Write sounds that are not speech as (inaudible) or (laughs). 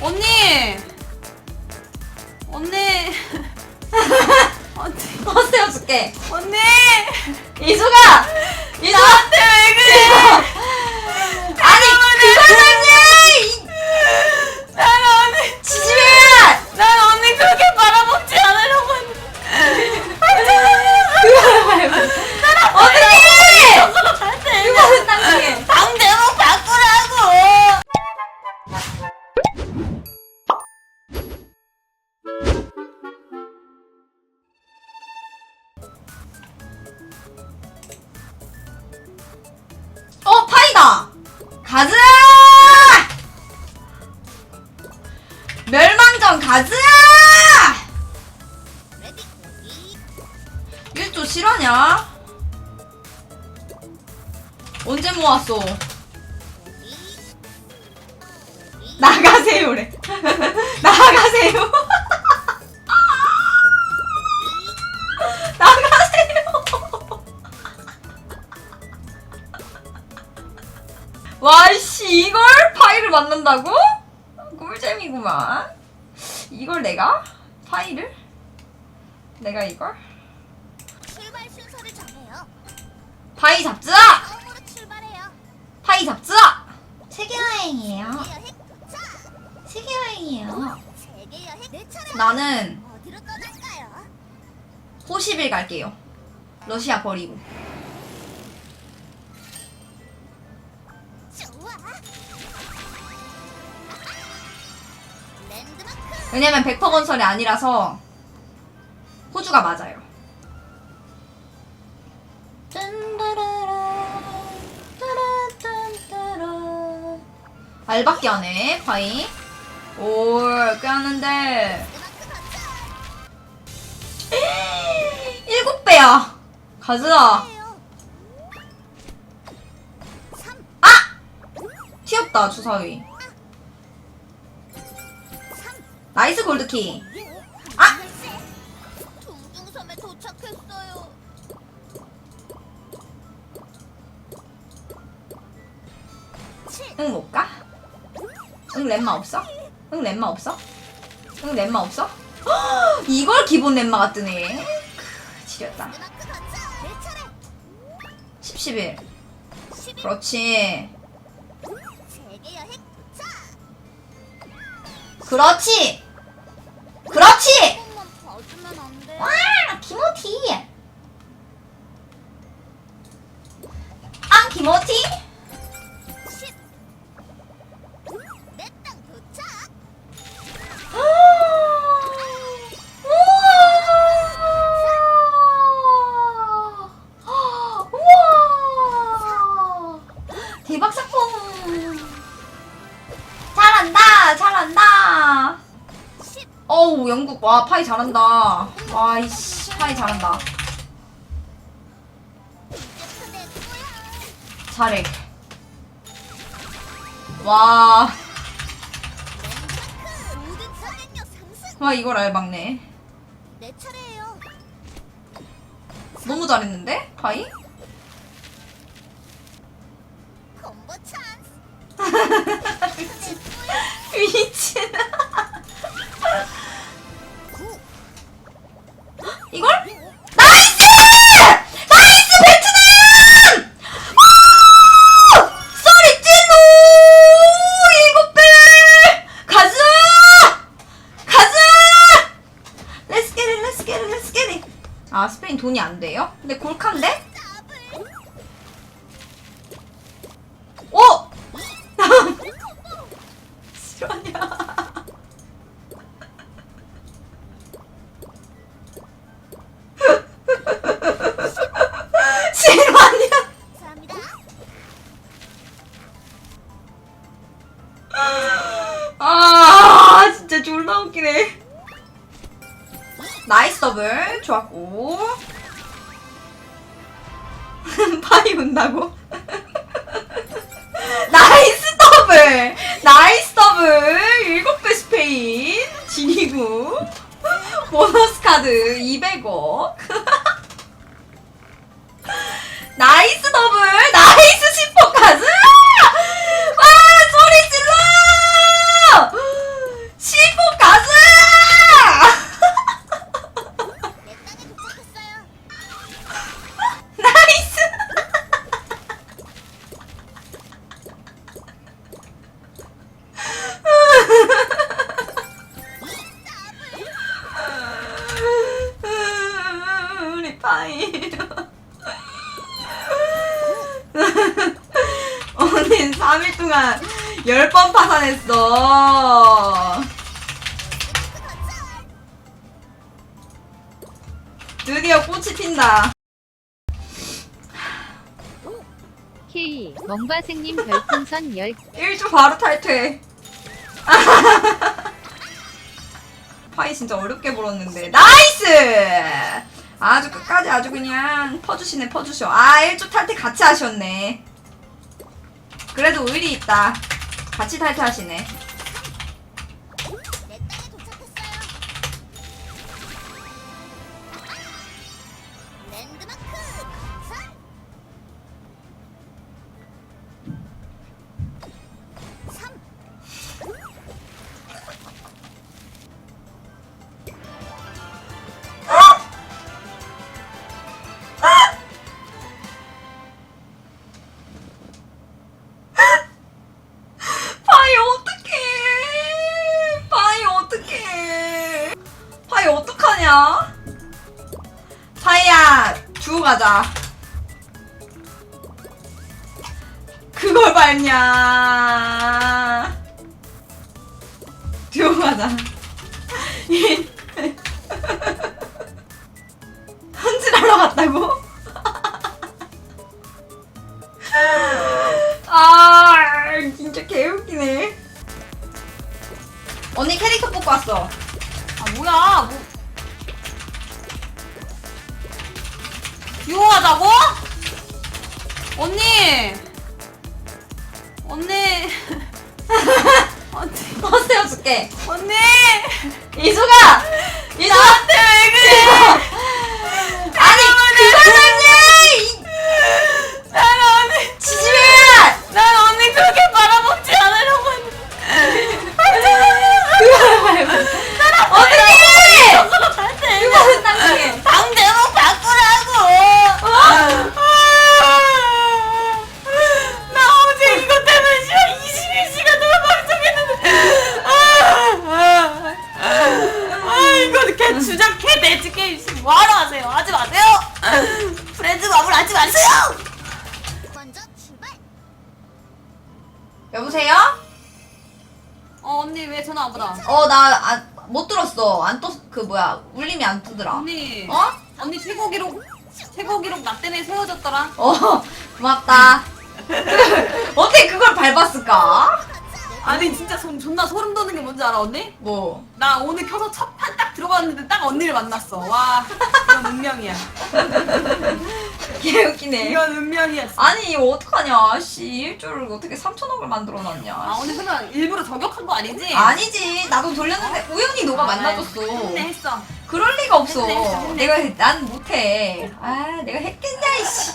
언니! 언니! 언니! 버스 태워줄게. 언니! 이수가! 나한테 왜 그래! 어, 파이다! 가자! 멸망전 가자! 일조 실화냐? 언제 모았어? 나가세요래. 나가세요. (laughs) 나가세요. 와이씨 이걸 파이를 만든다고? 꿀잼이구만. 이걸 내가 파이를? 내가 이걸 출발 순서를 정해요. 파이 잡자. 출발해요. 파이 잡자. 세계 여행이에요. 여행. 세계 여행이에요. 세계 여행 내 차례. 나는 어디로 떠날까요? 호시빌 갈게요. 러시아 버리고. 좋아. 랜드마크. 왜냐면 백퍼 건설이 아니라서 호주가 맞아요. 알밖에 안 해, 파이. 올, 꽤 하는데. 랜드마크 가자. 일곱 배야. 가즈아. 튀었다, 주사위. 삼. 나이스 골드키. 예. 아! 둥둥섬에 도착했어요. 칠. 응, 못 가? 응, 렘마 없어? 응, 렘마 없어? 응, 렘마 없어? 헉, (gasps) 이걸 기본 렘마가 뜨네. 크, 지렸다. 랜드마크 가자. 내 차례. 10, 11. 십일. 그렇지. 그렇지. 그렇지. 조금만 봐주면 안 돼. 와, 키모티. 앙, 키모티? 와, 파이 잘한다. 와, 이씨, 파이 잘한다. 잘해. 와. 와, 이걸 차례예요. 너무 잘했는데? 파이? 진짜 졸라 웃기네. 나이스 더블. 좋았고. (laughs) 파이 온다고? (laughs) 나이스 더블! 나이스 더블! 7배 스페인. 지리고 (laughs) 보너스 카드 200억. 나이스 더블! 나이스 10호까지 와 소리 질러 사이. (laughs) 언니 3일 동안 10번 파산했어. 드디어 꽃이 핀다. K 멍바생님 별풍선 10 1주 바로 탈퇴. (laughs) 파이 진짜 어렵게 불었는데 나이스! 아주 끝까지 아주 그냥 퍼주시네 퍼주셔. 아 1주 탈퇴 같이 하셨네. 그래도 의리 있다. 같이 탈퇴하시네. 가자. 그걸 밟냐. 두고 가자. 헌질하러 갔다고? (laughs) 아 진짜 개웃기네 언니 캐릭터 뽑고 왔어 아 뭐야 뭐 유호하다고? 언니! 언니! (laughs) 언니 허세워줄게. 언니! 이수가! 이수가 이거 개 주작 개 매직 게임 지금 뭐하러 하세요? 하지 마세요. (laughs) 프렌즈 마블 하지 마세요. 먼저 출발. 여보세요? 어 언니 왜 전화 안 받아? 어 나 못 들었어. 안 떴 그 뭐야 울림이 안 뜨더라. 언니. 어? 언니 최고 기록 최고 기록 나 때문에 세워졌더라. 어 (laughs) 고맙다. (laughs) 어떻게 그걸 밟았을까? 아니 진짜 손 존나 소름 돋는 게 뭔지 알아 언니? 뭐 나 오늘 켜서 첫 판 딱 들어갔는데 딱 언니를 만났어. 와, 이건 운명이야. (laughs) 개 웃기네 이건 운명이야. 아니 이거 어떡하냐 씨 일주를 어떻게 3천억을 만들어놨냐 아 오늘 설마 일부러 저격한 거 아니지? 아니지 나도 돌렸는데 우연히 너가 만나줬어 했네 했어. 그럴 리가 없어 했네, 했네. 내가 난 못해 아 내가 했겠냐 이씨